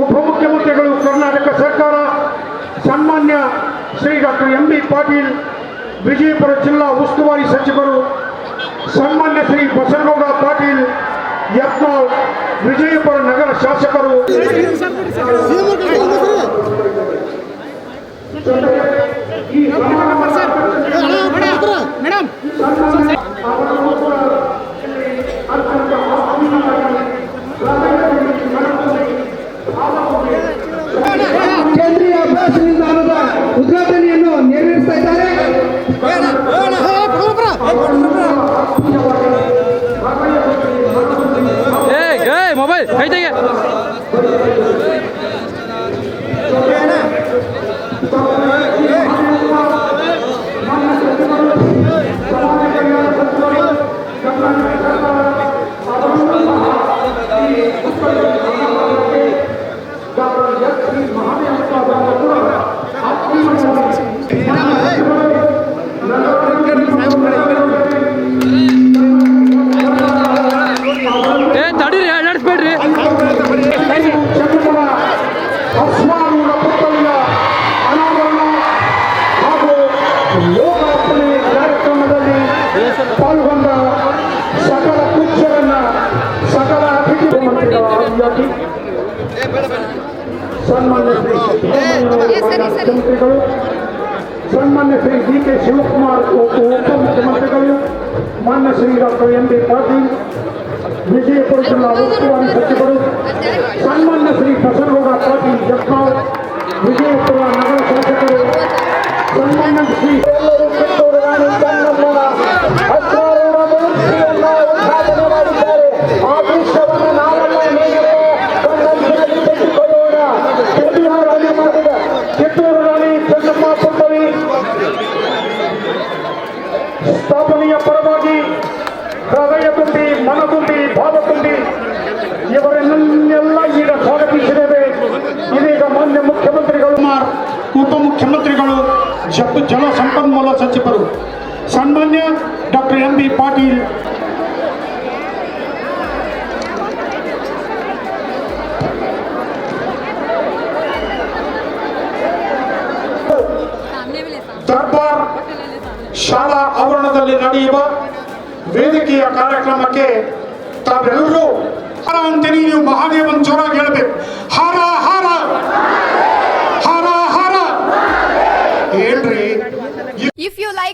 ಉಪಮುಖ್ಯಮಂತ್ರಿಗಳು ಕರ್ನಾಟಕ ಸರ್ಕಾರ, ಸನ್ಮಾನ್ಯ Shri doctor M B Patil, Vijayapura ಜಿಲ್ಲಾ ಉಸ್ತುವಾರಿ ಸಚಿವರು, ಸನ್ಮಾನ್ಯ ಶ್ರೀ ಬಸನಗೌಡ ಪಾಟೀಲ್, ಯತ್ನಾಳ್, ವಿಜಯಪುರ ನಗರ ಶಾಸಕರು. ಈ ಕೇಂದ್ರೀಯ ಬಸ್ ನಿಲ್ದಾಣದ ಉದ್ಘಾಟನೆಯನ್ನು ನೆರವೇರಿಸ್ತಾ ಇದ್ದಾರೆ ಏ ಮೊಬೈಲ್ ಕೈ ತೆಗೆ ಪಾಲ್ಗೊಂಡ ಸಕಲ ಪೂಜ್ಯರನ್ನ ಸಕಲ ಅತಿಥಿ ಮಂತ್ರಿಗಳ ಸನ್ಮಾನ್ಯ ಶ್ರೀ ಮುಖ್ಯಮಂತ್ರಿಗಳು ಸನ್ಮಾನ್ಯ ಶ್ರೀ ಡಿ ಕೆ ಶಿವಕುಮಾರ್ ಉಪ ಉಪಮುಖ್ಯಮಂತ್ರಿಗಳು ಮಾನ್ಯ Shri doctor M B Patil Vijayapura ಜಿಲ್ಲಾ ಉಸ್ತುವಾರಿ ಸಚಿವರು ಸ್ಥಾಪನೆಯ ಪರವಾಗಿ ಹೃದಯ ತುಂಬಿ ಮನ ತುಂಬಿ ಭಾವ ತುಂಬಿ ಇವರನ್ನೆಲ್ಲ ಈಗ ಸ್ವಾಗತಿಸಿದ್ದೇವೆ. ಇದೀಗ ಮಾನ್ಯ ಮುಖ್ಯಮಂತ್ರಿಗಳು ಜಪ್ಪ ಜಲ ಸಂಪನ್ಮೂಲ ಸಚಿವರು. ಸನ್ಮಾನ್ಯ doctor M B Patil. Darbar ಶಾಲಾ ಆವರಣದಲ್ಲಿ ನಡೆಯುವ ವೇದಿಕೆಯ ಕಾರ್ಯಕ್ರಮಕ್ಕೆ ತಾವೆಲ್ಲರೂ ಅಂತೀನಿ ನೀವು ಮಹಾದೇವನ್ ಜೋರಾಗಿ ಹೇಳಬೇಕು. ಹಾರ ಹಾರ!